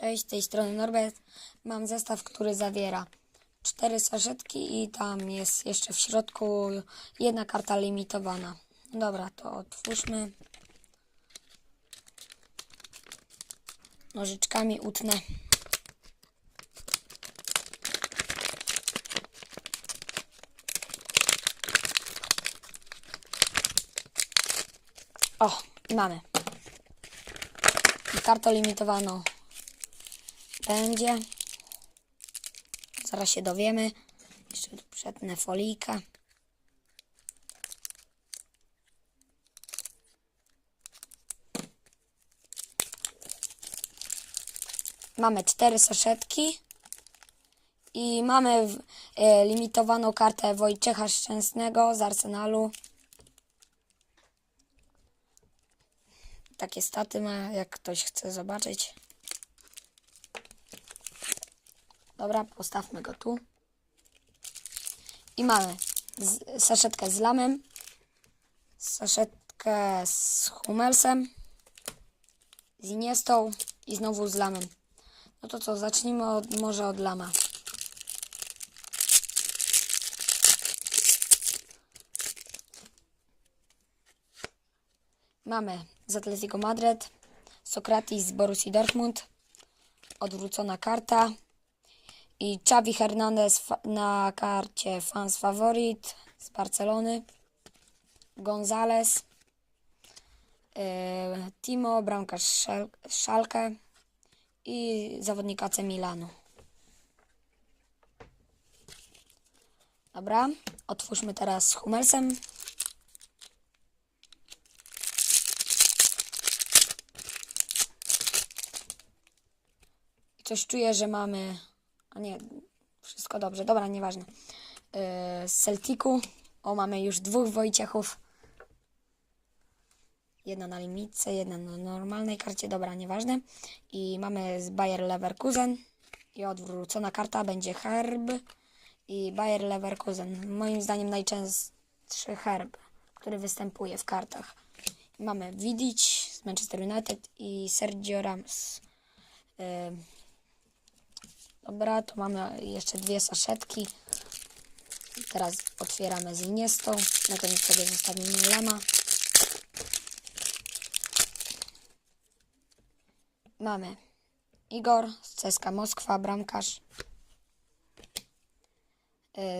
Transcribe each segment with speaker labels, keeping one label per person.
Speaker 1: Cześć, z tej strony Norbert. Mam zestaw, który zawiera cztery saszetki i tam jest jeszcze w środku jedna karta limitowana. Dobra, to otwórzmy. Nożyczkami utnę. O, i mamy. Kartę limitowaną będzie. Zaraz się dowiemy. Jeszcze tu przetnę folijkę. Mamy cztery saszetki. I mamy w, e, limitowaną kartę Wojciecha Szczęsnego z Arsenalu. Takie staty ma, jak ktoś chce zobaczyć. Dobra, postawmy go tu. I mamy z, saszetkę z lamem, saszetkę z Hummelsem, z Iniestą i znowu z lamem. No to co, zacznijmy od, może od lama. Mamy z Atletico Madryt, Sokratis z Borussii Dortmund, odwrócona karta, i Xavi Hernandez na karcie fans favorit z Barcelony. Gonzales. Yy, Timo, bramkarz Szal- Szalkę i zawodnik AC Milanu. Dobra, otwórzmy teraz z Hummelsem. Coś czuję, że mamy a nie, wszystko dobrze. Dobra, nieważne. Yy, z Celticu. O, mamy już dwóch Wojciechów. Jedna na limitce, jedna na normalnej karcie. Dobra, nieważne. I mamy z Bayer Leverkusen. I odwrócona karta będzie Herb i Bayer Leverkusen. Moim zdaniem najczęstszy Herb, który występuje w kartach. Mamy Vidic z Manchester United i Sergio Ramos. Yy, Dobra, tu mamy jeszcze dwie saszetki. Teraz otwieramy z Iniestą. Na koniec sobie zostawimy lama. Mamy Igor z CSKA Moskwa, bramkarz.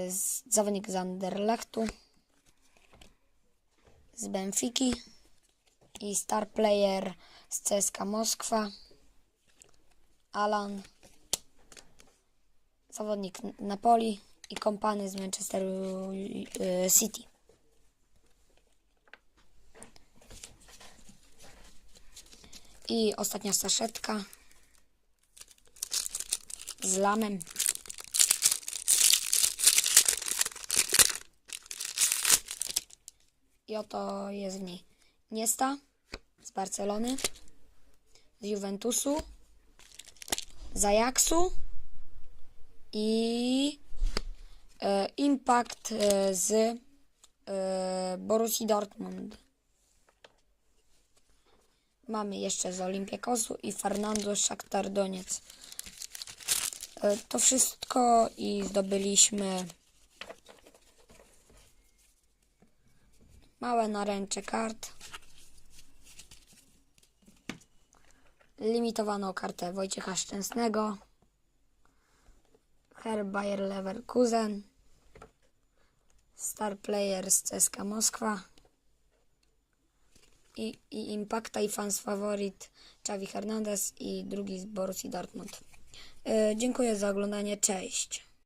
Speaker 1: Z- Zawodnik z Anderlechtu. Z Benfiki. I star player z CSKA Moskwa. Alan zawodnik Napoli i kompany z Manchesteru y, City. I ostatnia saszetka z lamem. I oto jest w niej Niesta z Barcelony, z Juventusu, z Ajaxu i e, Impact e, z e, Dortmund. Mamy jeszcze z Olimpiakosu i Fernando Shakhtar Doniec. E, to wszystko i zdobyliśmy małe naręcze kart. Limitowaną kartę Wojciecha Szczęsnego. Herr Bayer Leverkusen, Star Player z CSKA Moskwa i, i Impacta i fans favorit Xavi Hernandez i drugi z Borussii Dortmund. E, dziękuję za oglądanie, cześć.